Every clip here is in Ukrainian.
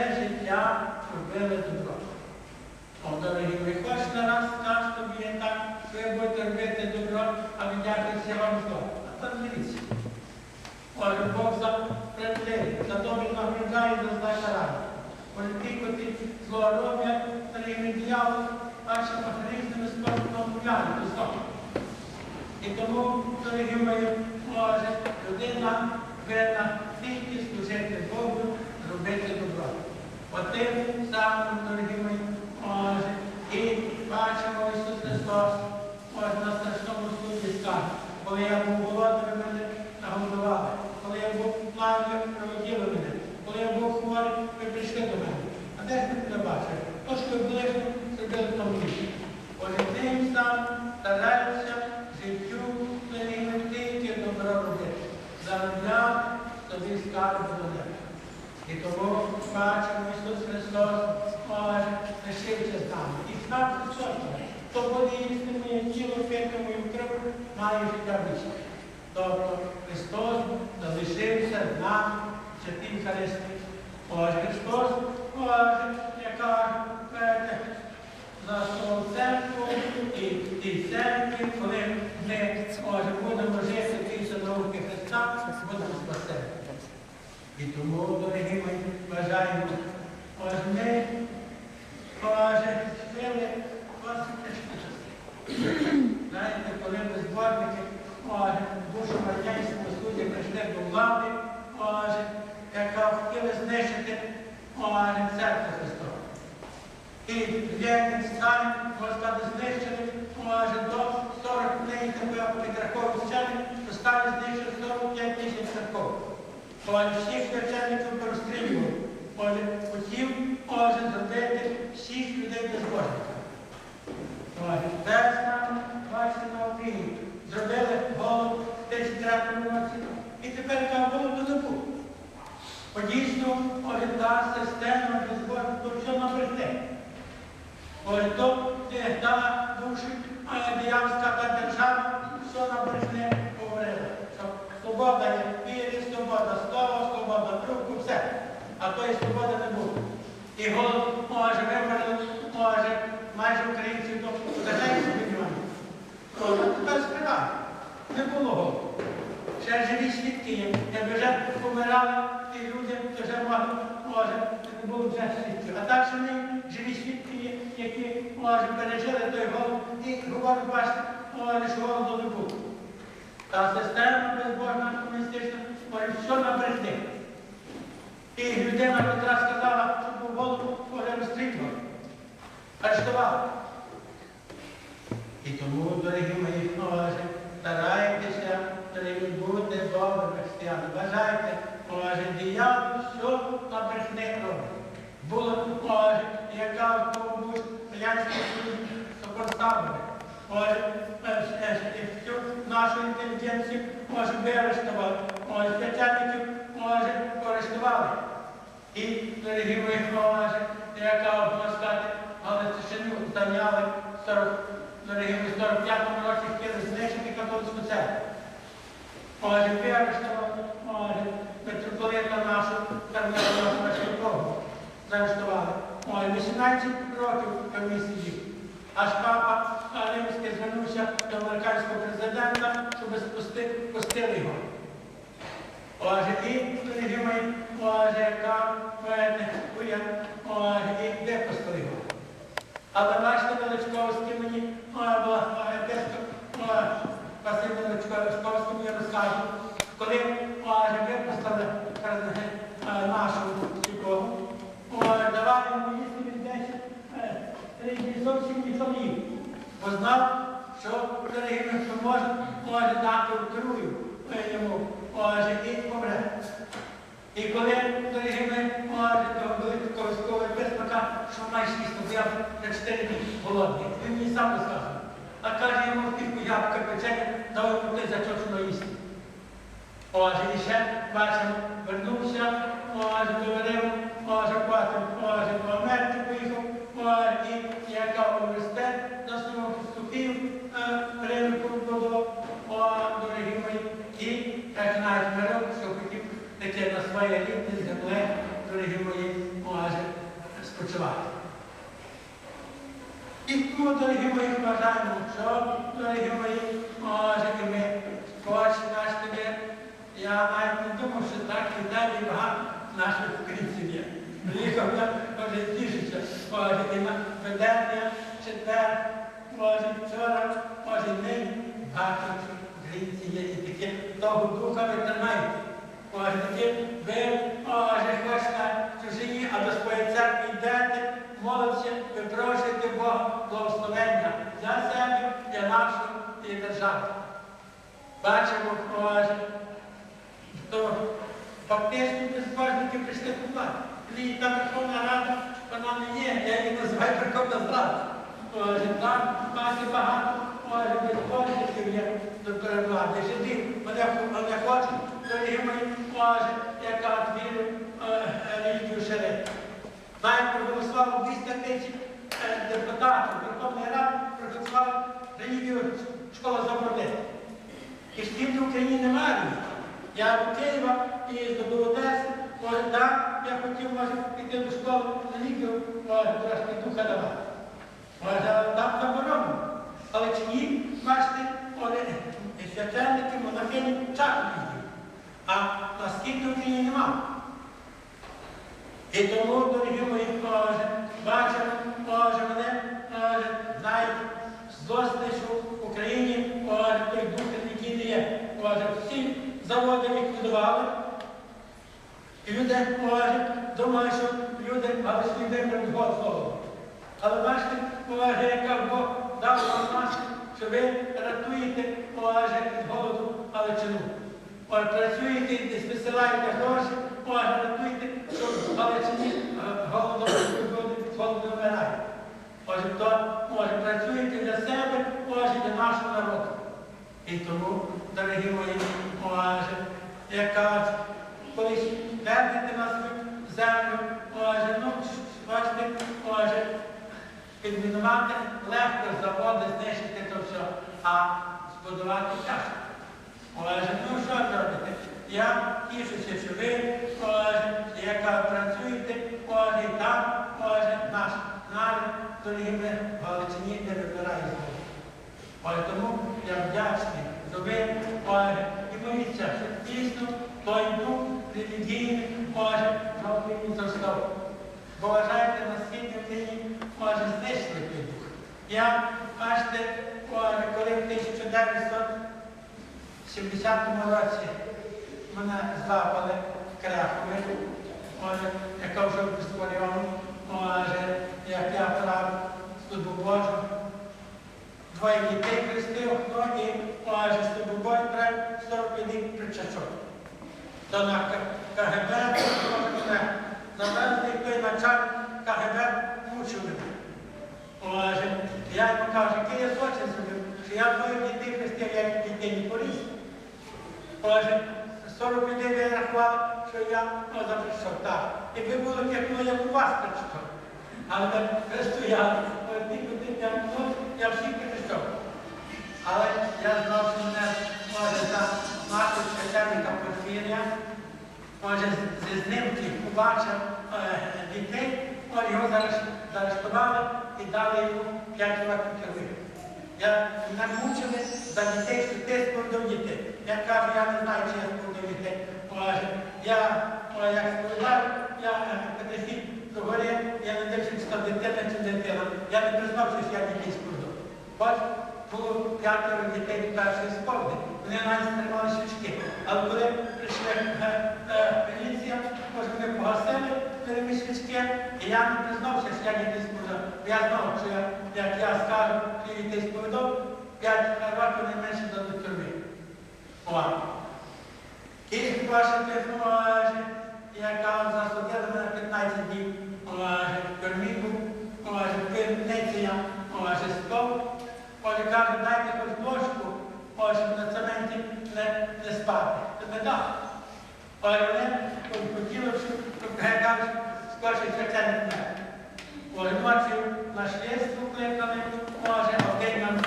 життя робили добро. О, дорогі, ви хочете раз скажу тобі є так, ви будете робити добро, а віддячується вам зло. А то дивіться. Може, Бог за справедливий, за добре награждає, за зла карає. Може, ті, котрі зло роблять, дорогі диявол, вашим різними способами гуляють до зло. І тому, дорогі мої, може людина винна тільки служити Богу, робити добро. Отим самим, дорогі мої, і бачимо Ісус Христос, може на страшному суді скаже, коли я був голодний, мене нагодували, коли я був плавний, проводили мене, коли я був хворий, ви прийшли до мене. А де ж ви мене бачили? То, що ближче, зробили тому більше. Отже, тим самим стараються життю своїм тільки добро робити. Заробляв собі скарб тому бачимо Ісус Христос може лишився з нами. І знав Христос, хто буде їсти моє тіло, пити мою кров, має життя вічне. Тобто Христос залишився з нами в святій Христі. Ось Христос може, яка каже, за свою церкву і в церкві, коли ми будемо жити після науки Христа, будемо спасені. І тому, дорогі мої, бажаємо, ми, може, спили вас Знаєте, коли ми зборники, душу радянського суді прийшли до влади, яка хотіла знищити, церкву Христову. І Ленін, Сталін, Господи, знищили, може, до 40 днів тебе підраховував вчений, що Сталін знищив 45 тисяч церков. Всіх священників порозстрілював. Ось хотів, може, зробити всіх людей безбожника. Ось, Зараз нам, бачите, на Україні, зробили голод в 33 році, і тепер там голоду не буде. Бо дійсно, ось та система безбожника, що нам прийде. Ось то е, дала душі е, диявольська та держава, що нам прийшли говорили. Що свобода є вірі, свобода слова, свобода друку, все. А тої свободи не буде. І голод може вибрали, може майже українців до 10 мільйонів. То тепер співає. Не було голоду. Ще живі свідки є. Якби вже помирали ті люди, то вже могли, може, не було вже свідків. А так що вони живі свідки є, які, може, пережили той голод і говорять, бачите, може, що голоду не було. Та система безбожна комуністична, може, все набрехне. І людина, яка сказала, що був голод, може, розстрілював. Арештував. І тому, дорогі мої може, старайтеся, дорогі, бути добрими християни. Бажайте, може, диявол, що на брехне робить. Було, може, яка в тому був Селянський Союз сопроставили. Може, е, е, е, всю нашу інтелігенцію, може, виарештували. Може, священників, може, арештували. І, дорогі мої, може, яка можна сказати, але Тишиню зайняли 40, дорогі мої, 45-му році хотіли знищити католицьку церкву. Може, виарештували, може, митрополита нашу, Кармела Василькову, заарештували. Може, 18 років жив. Аж папа Римський звернувся до американського президента, щоб спусти, пустили його. Отже, і дорогі мої, отже, яка уя, отже, і випустили його. Але бачите, Величковський мені, епископ, Василь Величковський мені розкаже, коли випустили е, нашу святого, давали йому їсти від 10 три дні зовсім ніхто їв. Бо знав, що дорогі, що може, дати отрую йому, може, і помре. І коли, дорогі ми, може, виспака, що маєш їсти, бо я вже 4 дні голодний. Він мені сам розказує. А каже йому півку ябка печення, дав йому ти зачочено їсти. Отже, і ще бачимо, вернувся, може, говорив, може, потім, може, до Америки поїхав, може, і яка університет на основу вступив, ринку будував, о, дорогі мої, і як навіть мирок, що хотів таке на своє рідне земле, дорогі мої, може, відпочивати. І тому, дорогі мої, вважаємо, що, дорогі мої, може, і ми хочемо наш тобі. Я навіть не думав, що так і далі багато наших українців є. Приїхав я, може, тішиться, може, на ведення, четвер, може, вчора, може, нині багато українців є і такі того духа витримають. Може, такі ви, може, хоч на чужині, а до своєї церкви йдете, молодці, ви просите Бога благословення для себе, для нашої і держави. Бачимо, то фактично безбожники прийшли владі. І та Верховна Рада, вона не є, я її називаю Верховна. Може, там мати багато, може, безбожників є до перевлади. Жиди, вони, хочуть, дорогі мої, може, яка от віру е, релігію ширити. Навіть проголосувало 200 тисяч е, депутатів Верховної Ради, проголосували релігію школа заборонити. І тим в Україні немає. Я до Києва і до Одеси, так, я хотів, може, піти до школи може, трошки духа давати. Може, там заборонено. Але чи ні, бачите, священники, монахині їздять. А на східній Україні немає. І тому, дорогі мої, може, бачимо, може, мене, може, знають, злости, що в Україні, може, той дух, який не є. Може, всі заводи ліквідували. Люди, може, думають, що люди, але ж людей не Бог слово. Але бачите, може, яка Бог дав вам маску, що ви рятуєте, може, від голоду Галичину. Працюєте і спосилаєте гроші, може, рятуєте, що в Галичині люди від голоду вмирають. Може, то, може, працюєте для себе, може, для нашого народу. І тому, дорогі мої, може, як кажуть, колись вернете на свою землю, може, ну, бачите, може, підмінувати легко заводи, знищити то все, а збудувати тяжко. Може, ну що зробити? Я тішуся, що ви, може, яка працюєте, може, і там, може, наш народ, дорогі ми Галичині не вибирає. Ось тому я вдячний за ви, Боже, і моліться, щоб дійсно той дух релігійний може на Україні зростав. Бо вважаєте, на східній Україні може знищити. Я, бачите, коли в 1970 році мене злапали може, яка вже в може, як я прав службу Божу, двоє дітей хрестив, ну і майже з тобою брав 40 рік причачок. То на К- Напевно, той начальник КГБ мучив мене. Я йому кажу, який я злочин зробив, що я двоє дітей хрестив, я їх дітей не поріс. Може, 40 людей вирахували, що я ну, запрещав. Так. Якби було як я у вас причачок. Але я, ті куди я ну, я всіх прийшов. Але я знав, що мене може там мати священника Порфірія, може зі знимків побачив е, дітей, може його заарештували і дали йому 5 років тюрми. Я мене мучили за дітей, що ти сповідав дітей. Я кажу, я не знаю, чи я сповідав дітей. Я як сповідав, я е, катехіт говорив, я не дивився, то дитина чи дитина. Я не признався, що я дітей сповідав. Бач, було п'ятеро дітей першої сповіді. Вони навіть тримали свічки. Але коли прийшли е, е, міліція, може вони погасили перемі свічки, і я не признався, що я дітей сповідав. Я знав, що я, як я скажу, що я дітей сповідав, п'ять років не менше до тюрми. Київ ваша технологія, яка засудила мене 15 днів, в тюрмі пивниця, може, стол. Може, каже, дайте хоч дошку, може, на цементі не, не спати. Це не дав. Але як кажуть, скорше священник не. Ночі на шлєство кликали, може, а день нам.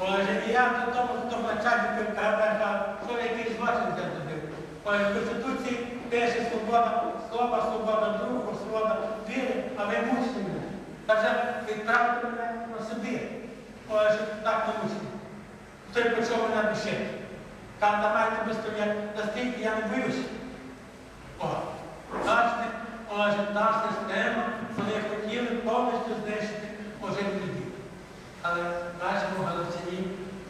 Може, і я до того, хто начальнику КГБ кажу, що якийсь злочин я зробив. В Конституції пише свобода слова, свобода духу, свобода віри. відправте мене на. Ой, щоб так не мусив. Той почав мене душити. Там давайте ми стоять настільки, я не боюся. Отже, та система, вони хотіли повністю знищити може людей. Але в нашому Галичині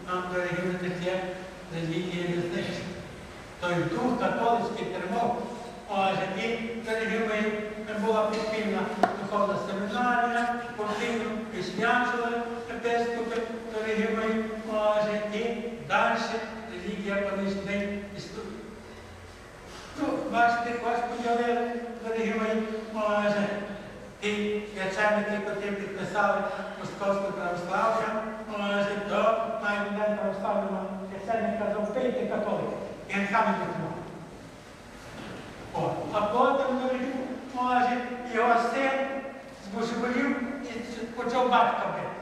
нам дорогі не таке релігії не знищити. Той дух католицький тримав. Отже, і дорогі мої, була підпільна духовна семінарія, постійно висвячували епископи, дорогі мої, отже, і далі релігія понесла історію. Ну, бачите, ось поділили, дорогі мої, може, і священники, які підписали Московську православ'я, може, до день православного священник казав, пийте католики, і грехами підтримав. О, а потім, дорогі, може, його син збожеволів і почав батька бити.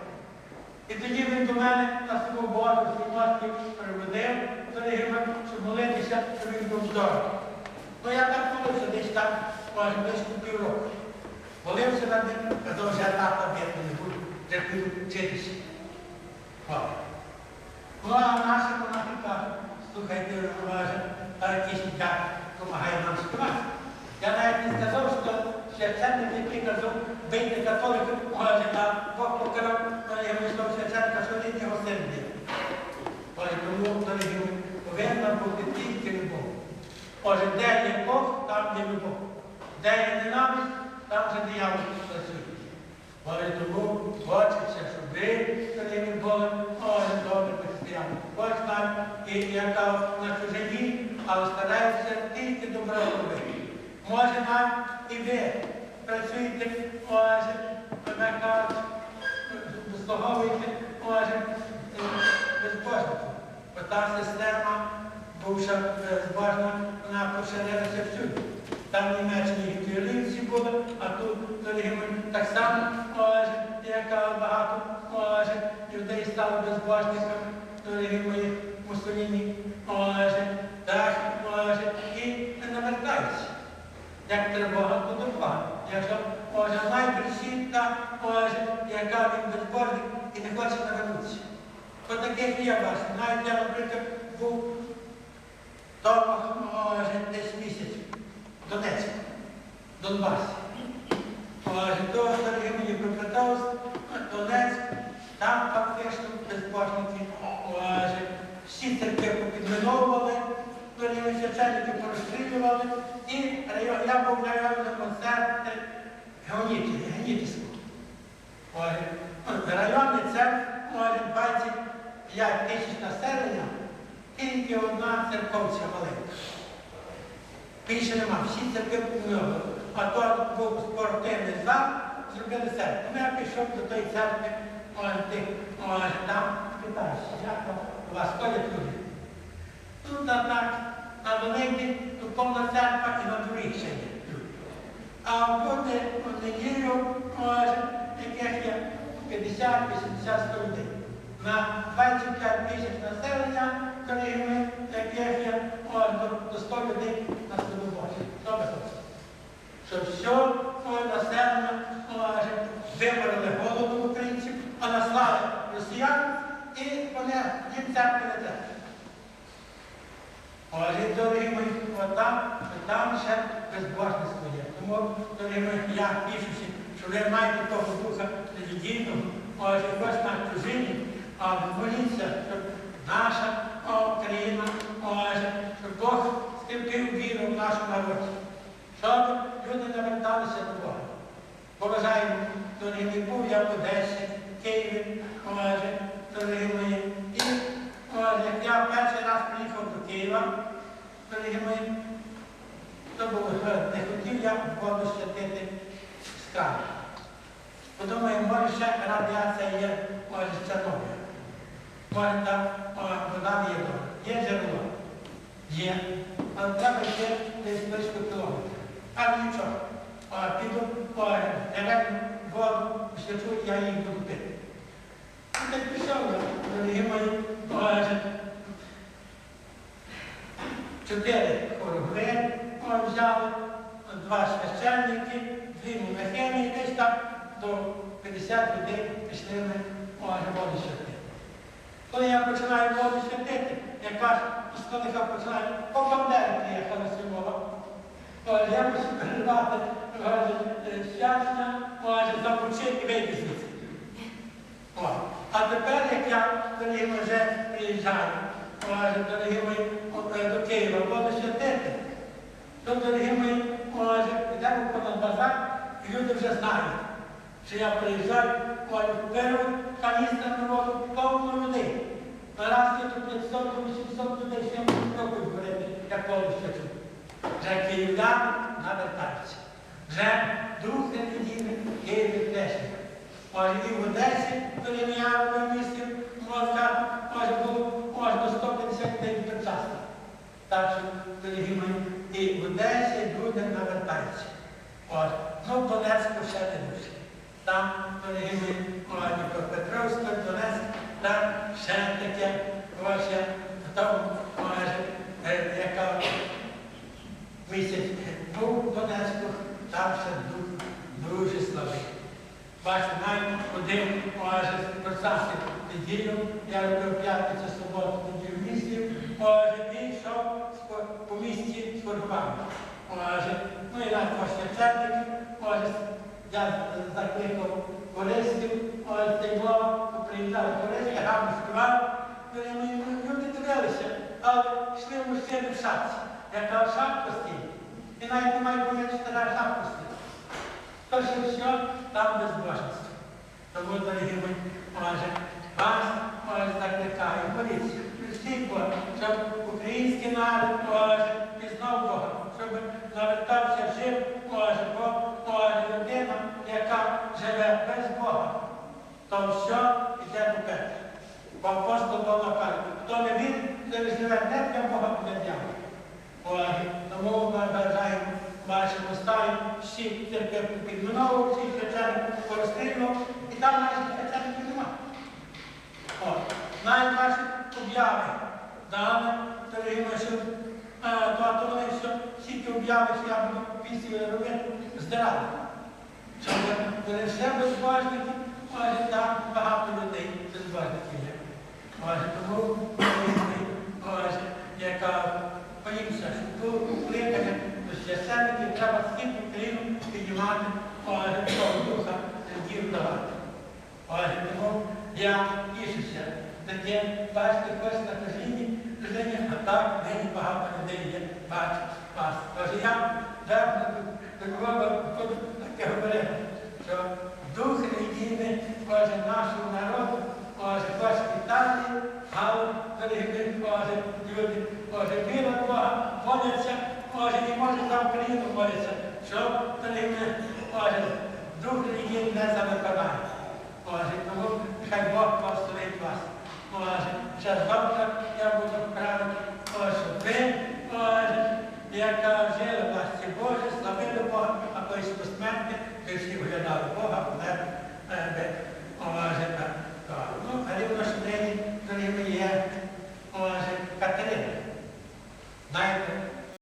І тоді він до мене на свою Божу свідоцтві приводив, дорогі мої, щоб молитися, щоб він був здоровий. Ну я так молився десь там, може, десь по півроку. Молився над ним, казав, що я тата бідно не буду, вже піду вчитися. О. Ну, а наші монахи кажуть, слухайте, може, та якийсь дяк допомагає нам співати. Я навіть не сказав, що священник, який казав, бийте католиків, може, а Бог покарав, але я вийшов священника, що він його син бив. Ой, тому, дорогі, мої, повинна бути тільки любов. Отже, де є Бог, там є любов. Де є ненависть, там вже диявол працює. Отже, тому хочеться, щоб ви перед Богом, отже, добре християни. Бог нам і яка на чужині, але старається тільки добро робити. Може нам і ви працюєте, кажуть, заслуговуєте, отже, безбожником. Бо та система бувша безбожна, вона поширилася всюди. Там в Німеччині були, а тут так само, як багато людей стало безбожниками, дорогі мої Муссоліні, може, так, і не навертаються. Як до Бога. Якщо найбільші та яка він безбожник і не хоче навернутися. Бо таких є бачите. Навіть я, наприклад, був тому, може, десь місяць. В Донецьку, в Донбасі. То дорогі мені припитався, Донецьк, там фактично безбожники, всі церкви попідміновували, дорогі священники порозстрілювали, і я був в районі концерти Геонітівського. Районний центр, може, 25 тисяч населення, тільки одна церковця маленька. Більше нема, всі церкви помилували. А то був спортивний зал, зробили церкву. Ну, я пішов до тої церкви, ти, там, питаєш, як там у вас ходять люди? Ну, та так, на великій, тут повна церква і на дворі ще є. А в неділю, ось, яких є 50, 80, 100 людей. На 25 тисяч населення, яких є ось, до, до 100 людей на Слободі. Хочете? Щоб все ось, населення ось, вибороли голову українців, а наслали росіян, і вони їм церкви не треба. Ось, дорогі мої, от там, ще безбожництво є. Тому, дорогі мої, я пишуся, що ви маєте того духа релігійного, ось якось на чужині, а моліться, щоб наша о, країна, ось, щоб Бог скріпив віру в нашому народі, щоб люди не верталися до Бога. Поважаємо, дорогі мої, був я в Одесі, Києві, дорогі мої, і як я перший раз приїхав до Києва, дорогі мої, то було, не хотів я воду святити з. Подумаю, може ще радіація є, може з Чорнобиля. Там о, вода є джерело? Є. Але треба йти десь близько кілометрів. Але нічого. Піду, деревну воду, свячу, я її буду пити. І так пішов я, дорогі мої, може, чотири хоругви о, взяли, два священники, дві монахині, десь там до 50 людей пішли ми воду святити. Коли я починаю воду святити, я кажу, коли я починаю, по бандери приїхала сьогодні. Ось я мушу передати каже, щастя, може, започити і вийти А тепер, як я, дорогі вже приїжджаю, може, дорогі мої, е, до Києва, буду святити, то, дорогі мої, може, йдемо понад базар, і люди вже знають, що я приїжджаю, ось, беру каністр народу, повно людей. Наразі тут 500-800 людей, що я можу говорити, як повністю чую. Вже київляни навертаються. Вже друг неділі Києві теж. Може і в Одесі, в місті, можна, може було може до 150 людей одночасно. Так що, дорогі мої, і в Одесі люди навертаються. От. Ну, Донецьку ще не дуже. Там, мої, о, Донецьк, там ще таке, я, там, може, е, яка місяць був в Донецьку, там ще дух дуже слабий. Бачите, навіть один може процесів неділю, я робив п'ятницю, суботу, неділю в місті, може він йшов по місті з ну і священник, може, я може, цей мова, приїжджали користи, гарно співав. Ну, і ми- ми- Люди дивилися, але йшли мужчини в шапці. Я кажу, шапку стій. І навіть немає помічти на шапку стій. То що все, там безбожництво. Тому, дорогі мої, може, вас, може, закликаю, поліцію, всіх Бог, щоб український народ, може, пізнав Бога, щоб навертався жив, може, бо може, людина, яка живе без Бога, то все йде до пекла. Бо апостол Павло каже, хто не він, то живе не для Бога, а для дьявола. Ой, тому ми бажаємо вашим устам всі церкви підміновував, всі порозстрілював, і там навіть священників нема. От. Навіть ваші обяви дали, що е, то, вони що всі обяви, що я буду пісні робити, здирали. Вони все безбожники, може там багато людей безбожників є. Тому яка боїмося, що тут укликання до священників треба східну країну піднімати Може, тому я тішуся, таке бачите, хоч на кожній людині, а так нині багато людей є, бачу вас. Тож я до Львова таке говорив, що дух релігійний каже нашого народу, може, хоч Італії, але дорогі може, люди, може, віра Бога, моляться, може, не може за Україну моляться, щоб дорогі може, Дух їм не замикає. Боже, тому «Ну, ну, хай Бог благословить вас. Боже, ще завтра я буду правити, Боже, ви, Боже, яка жила в власті Боже, славили Бога, а колись посмертні, ви всі вглядали Бога, але Боже, так. Ну, але в нашій день, дорогі мої,